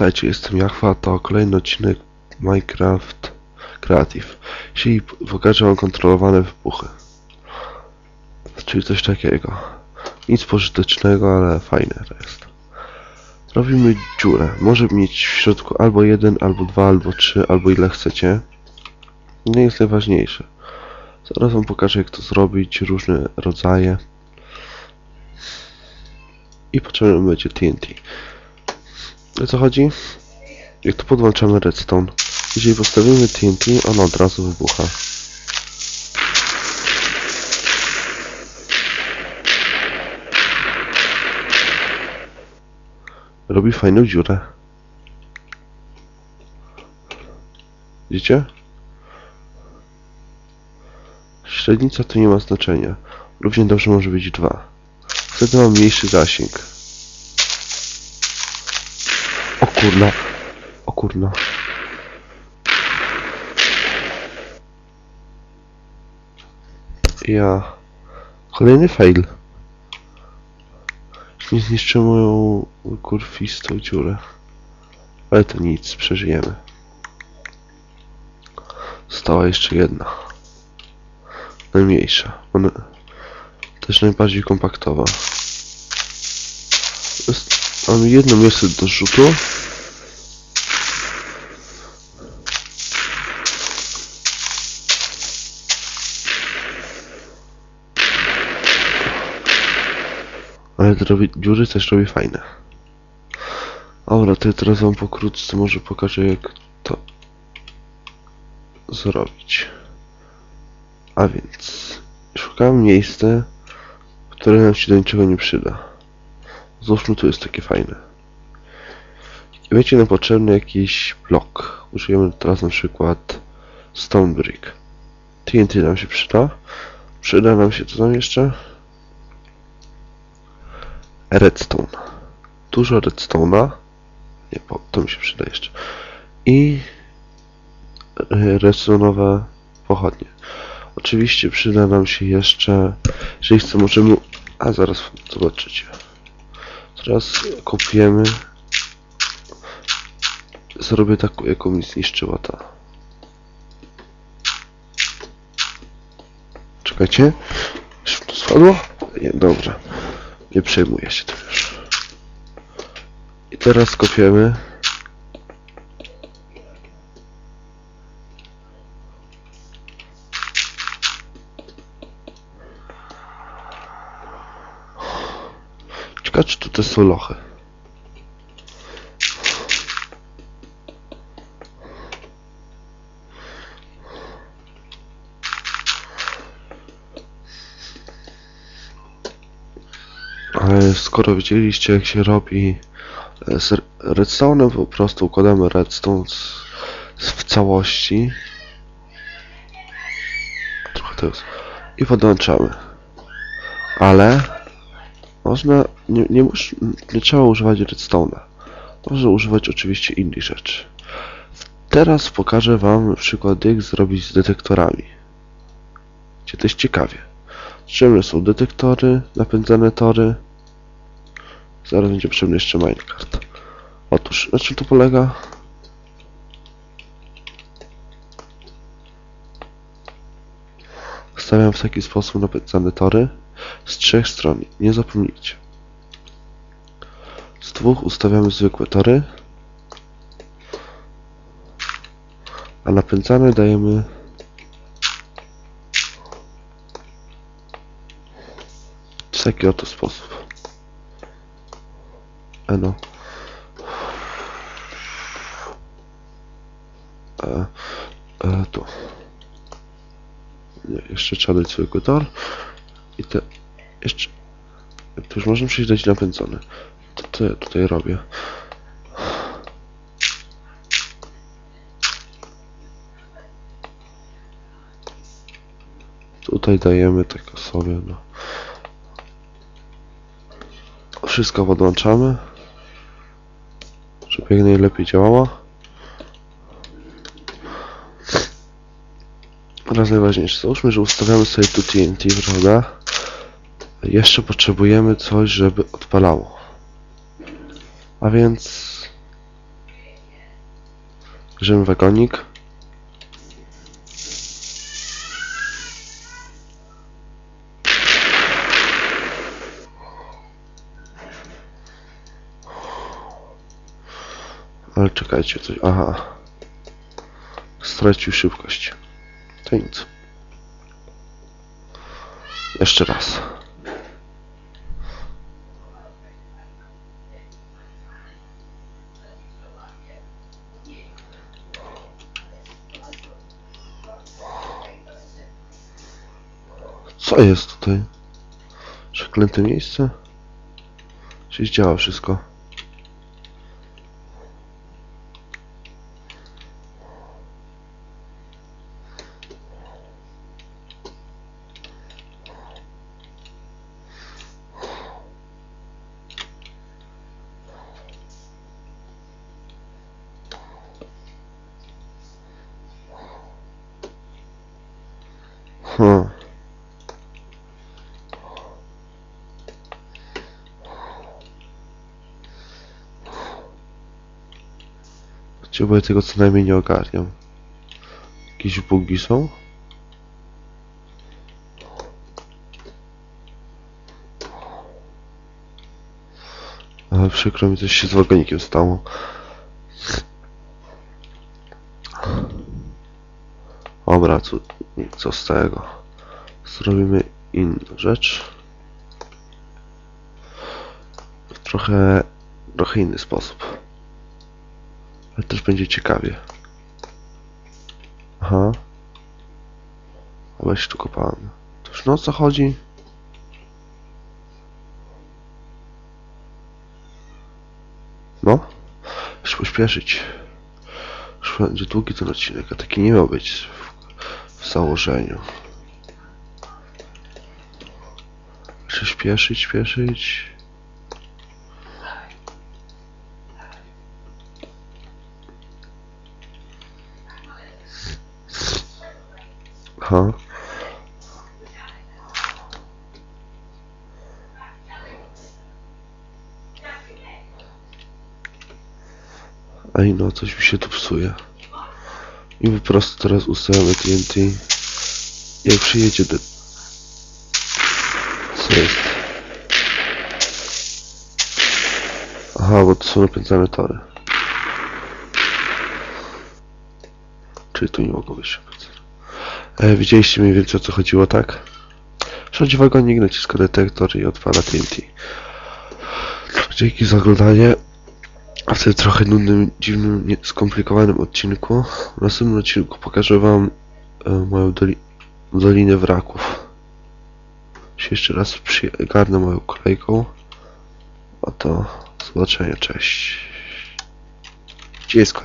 Witajcie, jestem Jachwa, to kolejny odcinek Minecraft Creative. Dzisiaj pokażę wam kontrolowane wybuchy. Czyli coś takiego. Nic pożytecznego, ale fajne to jest. Robimy dziurę. Może mieć w środku albo jeden, albo dwa, albo trzy, albo ile chcecie. Nie jest najważniejsze. Zaraz wam pokażę jak to zrobić, różne rodzaje. I potrzebne będzie TNT. O co chodzi? Jak tu podłączamy redstone, jeżeli postawimy TNT, on od razu wybucha. Robi fajną dziurę. Widzicie? Średnica tu nie ma znaczenia. Równie dobrze może być 2. Wtedy mam mniejszy zasięg. O kurna. O kurna. Ja. Kolejny fail. Nie zniszczę moją kurwistą dziurę. Ale to nic, przeżyjemy. Została jeszcze jedna. Najmniejsza. Ona też najbardziej kompaktowa. Mamy jedno miejsce do rzutu. Ale robi, dziury też robi fajne. Dobra, to ja teraz wam pokrótce może pokażę jak to zrobić. A więc szukałem miejsca, które nam się do niczego nie przyda. Załóżmy tu jest takie fajne. I nam potrzebny jakiś blok. Użyjemy teraz na przykład stone brick. TNT nam się przyda. Przyda nam się co tam jeszcze? Redstone. Dużo redstone'a. Nie, bo to mi się przyda jeszcze. I e, redstone'owe pochodnie. Oczywiście przyda nam się jeszcze, jeżeli chcemy, możemy... A, zaraz zobaczycie. Teraz kopiemy. Zrobię taką, jaką mi zniszczyła ta. Czekajcie. Już to spadło? Nie, dobrze. Nie przejmuję się tym już. I teraz kopiemy. Ciekawe, czy tutaj są lochy. Skoro widzieliście jak się robi e, z redstone'em, po prostu układamy redstone w całości. Trochę to jest. I podłączamy. Ale można, nie, nie, mus, nie trzeba używać redstone'a. Można używać oczywiście innych rzeczy. Teraz pokażę wam przykład jak zrobić z detektorami. Gdzie to jest ciekawie. Potrzebne są detektory, napędzane tory. Zaraz będzie potrzebny jeszcze minecart. Otóż, na czym to polega? Stawiam w taki sposób napędzane tory z trzech stron. Nie zapomnijcie. Z dwóch ustawiamy zwykłe tory. A napędzane dajemy w taki oto sposób. Eno. E, e, tu. Nie, jeszcze trzeba dać zwykły tor. I te... Jeszcze... To już możemy przejść dać napędzone. To co ja tutaj robię? Tutaj dajemy tak sobie, no. Wszystko podłączamy. Jak najlepiej działało. Teraz najważniejsze. Załóżmy, że ustawiamy sobie tu TNT, prawda? Jeszcze potrzebujemy coś, żeby odpalało. A więc Bierzemy wagonik. Ale czekajcie, coś. Aha. Stracił szybkość. To nic. Jeszcze raz. Co jest tutaj? Przeklęte miejsce? Czy działa wszystko? Gdzie, bo ja tego co najmniej nie ogarniam. Jakieś bugi są? Ale przykro mi, coś się z wagonikiem stało. Dobra, co, co z tego? Zrobimy inną rzecz. Trochę, trochę inny sposób. Ale też będzie ciekawie. Aha. A weź tu kopalny. To już no o co chodzi? No. Już pośpieszyć. Już będzie długi ten odcinek, a taki nie miał być w, w założeniu. Muszę śpieszyć, śpieszyć. Aha. Ej no, coś mi się tu psuje. I po prostu teraz ustawiamy TNT. Jak przyjedzie do... Co jest? Aha, bo to są napędzane tory. Czyli tu nie mogło być napędzane. E, widzieliście mniej więcej o co chodziło, tak? Wchodzi wagonik, naciska detektor i odpala TNT. Dzięki za oglądanie. A w tym trochę nudnym, dziwnym, skomplikowanym odcinku. W następnym odcinku pokażę wam e, moją doli dolinę wraków. Się jeszcze raz przygarnę moją kolejką. A to zobaczenia, cześć. Gdzie jest koniec?